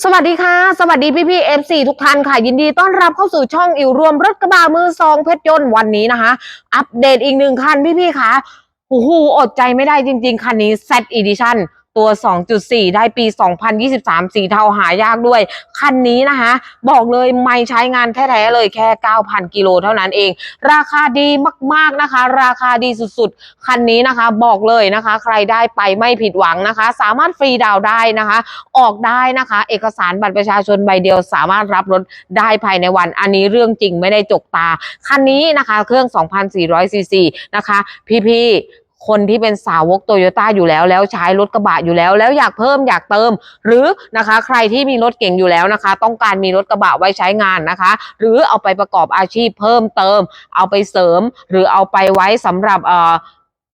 สวัสดีค่ะ สวัสดีพี่พี่เอฟซีทุกท่านค่ะ ยินดีต้อนรับเข้าสู่ช่องอิวรวมรถกระบะมือสองเพชรยนต์วันนี้นะคะ อัปเดตอีกหนึ่งคันพี่พี่ค่ะโอ้โหอดใจไม่ได้จริง ๆ คันนี้ Z Edition ตัว 2.4 ได้ปี 2023 สีเทาหายากด้วย คันนี้นะคะ บอกเลยไม่ใช้งานแท้ๆเลยแค่ 9,000 กิโลเท่านั้นเอง ราคาดีมากๆนะคะ ราคาดีสุดๆ คันนี้นะคะบอกเลยนะคะ ใครได้ไปไม่ผิดหวังนะคะ สามารถฟรีดาวได้นะคะ ออกได้นะคะ เอกสารบัตรประชาชนใบเดียวสามารถรับรถได้ภายในวัน อันนี้เรื่องจริงไม่ได้จกตา คันนี้นะคะ เครื่อง 2,400ซีซีนะคะ พี่ๆ คนที่เป็นสาวกโตโยต้าอยู่แล้วแล้วใช้รถกระบะอยู่แล้ว แล้วอยากเพิ่มอยากเติม หรือนะคะใครที่มีรถเก่งอยู่แล้วนะคะ ต้องการมีรถกระบะไว้ใช้งานนะคะ หรือเอาไปประกอบอาชีพเพิ่มเติม เอาไปเสริม หรือเอาไปไว้สำหรับเอ่อ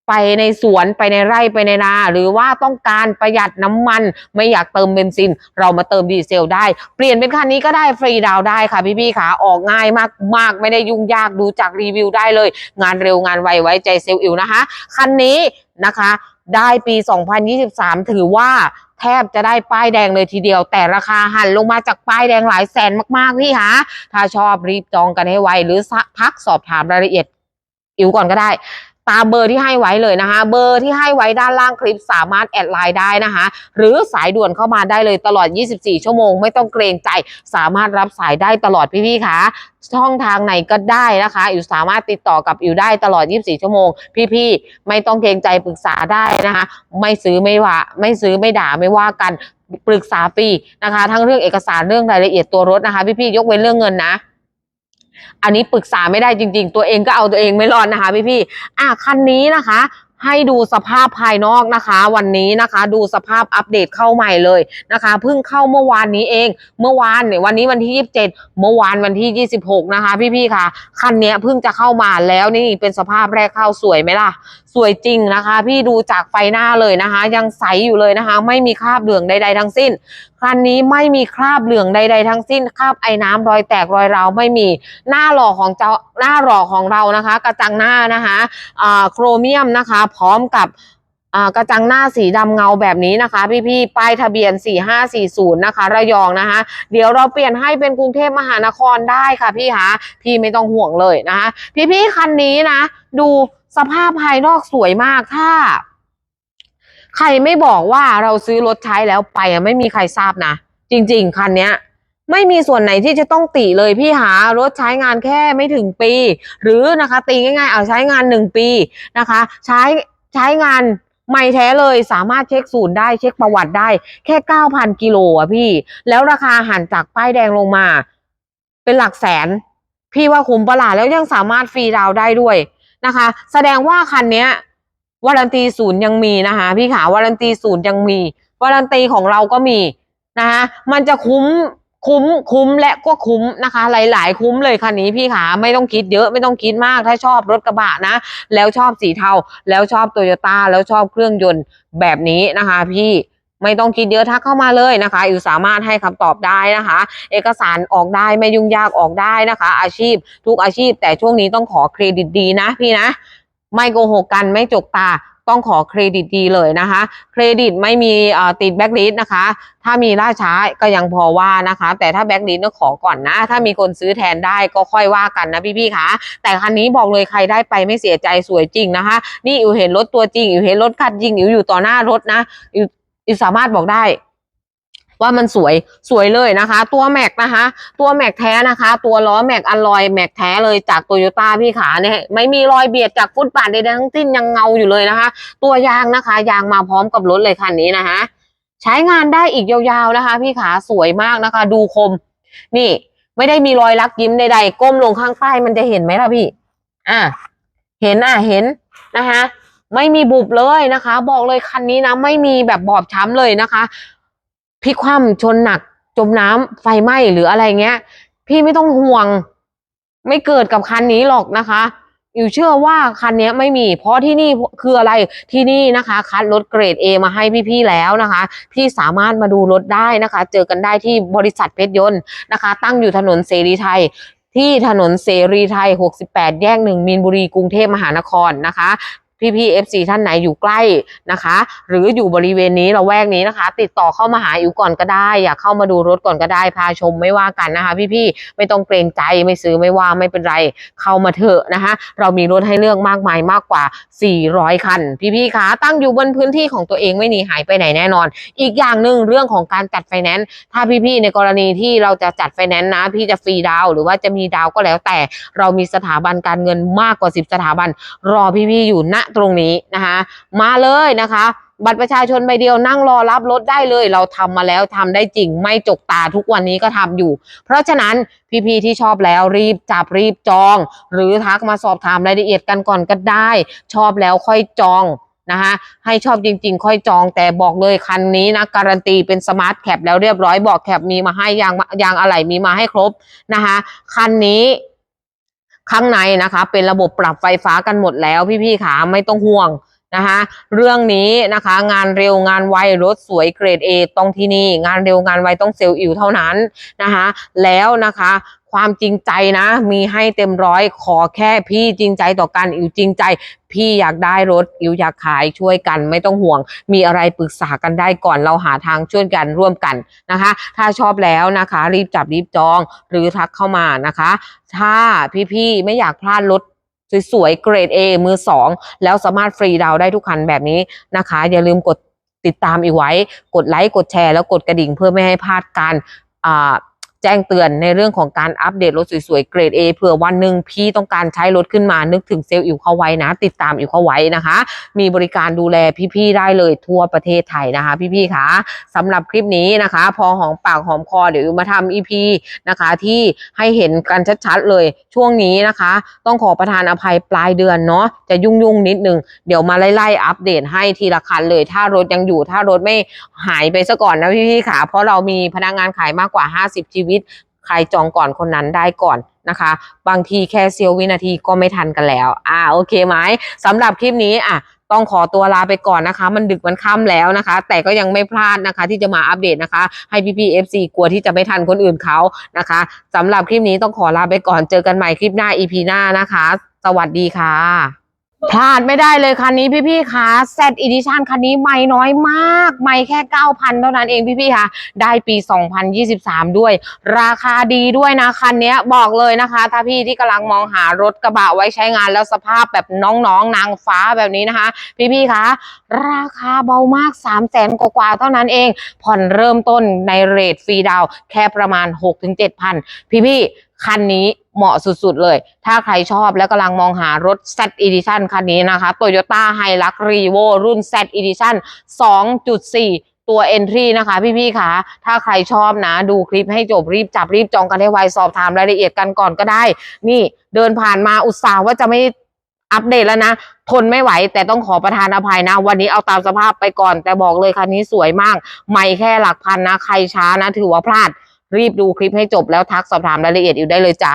ไปในสวนไปในไร่ไปในนา หรือว่าต้องการประหยัดน้ำมัน ไม่อยากเติมเบนซิน เรามาเติมดีเซลได้ เปลี่ยนเป็นคันนี้ก็ได้ฟรีดาวได้ค่ะพี่ๆค่ะออกง่ายมากมากไม่ได้ยุ่งยากดูจากรีวิวได้เลย งานเร็วงานไวไว้ใจเซลล์อิวนะคะ คันนี้นะคะได้ปี 2023 ถือว่าแทบจะได้ป้ายแดงเลยทีเดียว แต่ราคาหันลงมาจากป้ายแดงหลายแสนมากๆพี่คะถ้าชอบรีบจองกันให้ไว หรือทักสอบถามรายละเอียดอิวก่อนก็ได้ ตามเบอร์ที่ให้ไว้เลยนะคะ เบอร์ที่ให้ไว้ด้านล่างคลิปสามารถแอดไลน์ได้นะคะ หรือสายด่วนเข้ามาได้เลยตลอด 24 ชั่วโมง ไม่ต้องเกรงใจ สามารถรับสายได้ตลอดพี่ๆค่ะช่องทางไหนก็ได้นะคะอิวสามารถติดต่อกับอิวได้ตลอด 24 ชั่วโมง พี่ๆ ไม่ต้องเกรงใจปรึกษาได้นะคะ ไม่ซื้อไม่ว่า ไม่ซื้อไม่ด่าไม่ว่ากัน ปรึกษาฟรีนะคะ ทั้งเรื่องเอกสารเรื่องรายละเอียดตัวรถนะคะ พี่ๆ ยกเว้นเรื่องเงินนะ อันนี้ปรึกษาไม่ได้จริง ๆ ตัวเองก็เอาตัวเองไม่รอดนะคะพี่พี่อะคันนี้นะคะ ให้ดูสภาพภายนอกนะคะ วันนี้นะคะ ดูสภาพอัปเดตเข้าใหม่เลยนะคะเพิ่งเข้าเมื่อวานนี้เอง เมื่อวานเนี่ยวันนี้วันที่ 27 เมื่อวานวันที่ 26 นะคะ พี่ๆค่ะคันนี้เพิ่งจะเข้ามาแล้วนี่เป็นสภาพแรกเข้าสวยไหมล่ะสวยจริงนะคะ พี่ดูจากไฟหน้าเลยนะคะ ยังใสอยู่เลยนะคะ ไม่มีคราบเหลืองใด ๆ ทั้งสิ้น คันนี้ไม่มีคราบเหลืองใด ๆ ทั้งสิ้นคราบไอ้น้ำรอยแตกรอยร้าวไม่มีหน้าหล่อของเจ้าหน้าหล่อของเรานะคะ กระจังหน้านะคะอ่าโครเมียมนะคะ พร้อมกับกระจังหน้าสีดำเงาแบบนี้นะคะ พี่ๆป้ายทะเบียน 4540 นะคะ ระยองนะคะ เดี๋ยวเราเปลี่ยนให้เป็นกรุงเทพมหานครได้ค่ะพี่คะพี่ไม่ต้องห่วงเลยนะคะ พี่ๆคันนี้นะ ดู สภาพภายนอกสวยมากถ้า ใครไม่บอกว่าเราซื้อรถใช้แล้วไปอะไม่มีใครทราบนะ จริง ๆ คันเนี้ย ไม่มีส่วนไหนที่จะต้องติเลยพี่หารถใช้งานแค่ไม่ถึงปี หรือนะคะตีง่ายๆ เอาใช้งานหนึ่งปีนะคะ ใช้ใช้งานใหม่แท้เลยสามารถเช็คศูนย์ได้เช็คประวัติได้ แค่เก้าพันกิโลอะพี่ แล้วราคาหันจากป้ายแดงลงมา เป็นหลักแสน พี่ว่าคุ้มประหลาดแล้วยังสามารถฟรีดาวได้ด้วย นะคะ แสดงว่าคันนี้วารันตีศูนย์ยังมีนะคะ พี่ขาวารันตีศูนย์ยังมีวารันตีของเราก็มีนะคะมันจะคุ้มคุ้มคุ้มและก็คุ้มนะคะ หลาย ๆ คุ้มเลยคันนี้พี่ขาไม่ต้องคิดเยอะไม่ต้องคิดมากถ้าชอบรถกระบะนะ แล้วชอบสีเทาแล้วชอบโตโยต้าแล้วชอบเครื่องยนต์แบบนี้นะคะพี่ ไม่ต้องคิดเยอะทักเข้ามาเลยนะคะอิวสามารถให้คำตอบได้นะคะ เอกสารออกได้ไม่ยุ่งยากออกได้นะคะ อาชีพทุกอาชีพ แต่ช่วงนี้ต้องขอเครดิตดีนะพี่นะ ไม่โกหกกันไม่จกตาต้องขอเครดิตดีเลยนะคะ เครดิตไม่มีติดแบ็กลิสต์นะคะ ถ้ามีล่าช้าก็ยังพอว่านะคะ แต่ถ้าแบ็กลิสต้องขอก่อนนะ ถ้ามีคนซื้อแทนได้ก็ค่อยว่ากันนะพี่ๆคะแต่คันนี้บอกเลยใครได้ไปไม่เสียใจสวยจริงนะคะ นี่อิวเห็นรถตัวจริงอิวเห็นรถคันจริงอิวอยู่ต่อหน้ารถนะอิว อิสามารถบอกได้ว่ามันสวยสวยเลยนะคะ ตัวแม็กนะคะ ตัวแม็กแท้นะคะ ตัวล้อแม็กอลลอยแม็กแท้เลยจากโตโยต้าพี่ขาเนี่ยไม่มีรอยเบียดจากฟุตบาทใดๆทั้งสิ้นยังเงาอยู่เลยนะคะ ตัวยางนะคะ ยางมาพร้อมกับรถเลยคันนี้นะคะ ใช้งานได้อีกยาวๆนะคะ พี่ขาสวยมากนะคะ ดูคม นี่ ไม่ได้มีรอยลักยิ้มใดๆก้มลงข้างใต้มันจะเห็นไหมล่ะพี่ อะเห็นอะเห็นนะคะ ไม่มีบุบเลยนะคะ บอกเลยคันนี้นะไม่มีแบบบอบช้ำเลยนะคะพลิกคว่ำชนหนัก จมน้ำไฟไหม้หรืออะไรเงี้ย พี่ไม่ต้องห่วง ไม่เกิดกับคันนี้หรอกนะคะอยู่เชื่อว่าคันนี้ไม่มี เพราะที่นี่คืออะไรที่นี่นะคะ คัดรถเกรด A มาให้พี่ๆแล้วนะคะ พี่สามารถมาดูรถได้นะคะ เจอกันได้ที่บริษัทเพชรยนต์นะคะ ตั้งอยู่ถนนเสรีไทยที่ถนนเสรีไทย 68 แยกหนึ่งมีนบุรีกรุงเทพมหานครนะคะ พี่พี่ FC ท่านไหนอยู่ใกล้นะคะ หรืออยู่บริเวณนี้เราแวกนี้นะคะ ติดต่อเข้ามาหาอิ๋วก่อนก็ได้ อยากเข้ามาดูรถก่อนก็ได้พาชมไม่ว่ากันนะคะ พี่พี่ๆไม่ต้องเกรงใจไม่ซื้อไม่ว่าไม่เป็นไรเข้ามาเถอะนะคะ เรามีรถให้เลือกมากมายมากกว่า 400 คันพี่พี่ๆคะตั้งอยู่บนพื้นที่ของตัวเองไม่หนีหายไปไหนแน่นอน อีกอย่างหนึ่งเรื่องของการจัดไฟแนนซ์ถ้าพี่พี่ๆในกรณีที่เราจะจัดไฟแนนซ์นะ พี่จะฟรีดาวหรือว่าจะมีดาวก็แล้วแต่ เรามีสถาบันการเงินมากกว่า 10 สถาบัน รอพี่ๆอยู่ณตรงนี้นะคะ มาเลยนะคะ บัตรประชาชนใบเดียวนั่งรอรับรถได้เลย เราทำมาแล้วทำได้จริง ไม่จกตาทุกวันนี้ก็ทำอยู่ เพราะฉะนั้นพี่ๆที่ชอบแล้วรีบจับรีบจอง หรือทักมาสอบถามรายละเอียดกันก่อนก็ได้ ชอบแล้วค่อยจองนะคะให้ชอบจริงๆ ค่อยจองแต่บอกเลยคันนี้นะ การันตีเป็นสมาร์ทแคปแล้วเรียบร้อยบอกแคปมีมาให้ยางยางอะไหล่มีมาให้ครบนะคะคันนี้ ข้างในนะคะ เป็นระบบปรับไฟฟ้ากันหมดแล้วพี่ๆขาไม่ต้องห่วงนะคะ เรื่องนี้นะคะงานเร็วงานไวรถสวยเกรด A ต้องที่นี่ งานเร็วงานไวต้องเซลล์อิวเท่านั้นนะคะ แล้วนะคะ ความจริงใจนะ มีให้เต็มร้อยขอแค่พี่จริงใจต่อกันอิวจริงใจ พี่อยากได้รถอิวอยากขายช่วยกันไม่ต้องห่วง มีอะไรปรึกษากันได้ก่อนเราหาทางช่วยกันร่วมกันนะคะ ถ้าชอบแล้วนะคะ รีบจับรีบจองหรือทักเข้ามานะคะ ถ้าพี่ๆไม่อยากพลาดรถสวยๆเกรด A มือสองแล้วสามารถฟรีดาวได้ทุกคันแบบนี้นะคะ อย่าลืมกดติดตามอีกไว้ กดไลค์กดแชร์แล้วกดกระดิ่งเพื่อไม่ให้พลาดการอ่า แจ้งเตือนในเรื่องของการอัปเดตรถสวยๆเกรด A เผื่อวันหนึ่งพี่ต้องการใช้รถขึ้นมานึกถึงเซลล์อิวเข้าไว้นะ ติดตามอิวเข้าไว้นะคะ มีบริการดูแลพี่ๆได้เลยทั่วประเทศไทยนะคะ พี่ๆคะสำหรับคลิปนี้นะคะ พอหอมปากหอมคอเดี๋ยวอิวมาทำ EP นะคะที่ให้เห็นกันชัดๆเลยช่วงนี้นะคะ ต้องขอประทานอภัยปลายเดือนเนาะจะยุ่งๆนิดนึงเดี๋ยวมาไล่ๆอัปเดตให้ทีละคันเลย ถ้ารถยังอยู่ถ้ารถไม่หายไปซะก่อนนะพี่ๆค่ะเพราะเรามีพนักงานขายมากกว่า 50ชีวิตใครจองก่อนคนนั้นได้ก่อนนะคะ บางทีแค่เซียววินาทีก็ไม่ทันกันแล้ว อ่าโอเคไหมสำหรับคลิปนี้อะต้องขอตัวลาไปก่อนนะคะ มันดึกมันค่ำแล้วนะคะ แต่ก็ยังไม่พลาดนะคะ ที่จะมาอัปเดตนะคะ ให้พี่ๆ FC กลัวที่จะไม่ทันคนอื่นเขานะคะสำหรับคลิปนี้ต้องขอลาไปก่อนเจอกันใหม่คลิปหน้า EP หน้านะคะ สวัสดีค่ะ พลาดไม่ได้เลยคันนี้พี่ๆคะแซดอีดิชันคันนี้ไม่น้อยมาก ไม่แค่ 9,000 เท่านั้นเองพี่ๆคะได้ปี 2023 ด้วย ราคาดีด้วยนะ คันนี้บอกเลยนะคะ ถ้าพี่ที่กำลังมองหารถกระบะไว้ใช้งานแล้วสภาพแบบน้องๆนางฟ้าแบบนี้นะคะ พี่ๆคะราคาเบามาก 3 0 0แสนกว่าเท่านั้นเอง ผ่อนเริ่มต้นในเรทฟรีดาวแค่ประมาณ 6-7,000 พี่ๆ คันนี้เหมาะสุดๆเลย ถ้าใครชอบแล้วกำลังมองหารถ Z Edition คันนี้นะคะ Toyota Hilux Revo รุ่น Z Edition 2.4ตัว Entry นะคะ พี่ๆคะถ้าใครชอบนะ ดูคลิปให้จบรีบจับรีบจองกันให้ไวสอบถามรายละเอียดกันก่อนก็ได้ นี่เดินผ่านมาอุตส่าห์ว่าจะไม่อัปเดตแล้วนะ ทนไม่ไหว แต่ต้องขอประทานอภัยนะ วันนี้เอาตามสภาพไปก่อน แต่บอกเลยคันนี้สวยมาก ไม่แค่หลักพันนะ ใครช้านะ ถือว่าพลาด รีบดูคลิปให้จบแล้วทักสอบถามรายละเอียดอยู่ได้เลยจ้า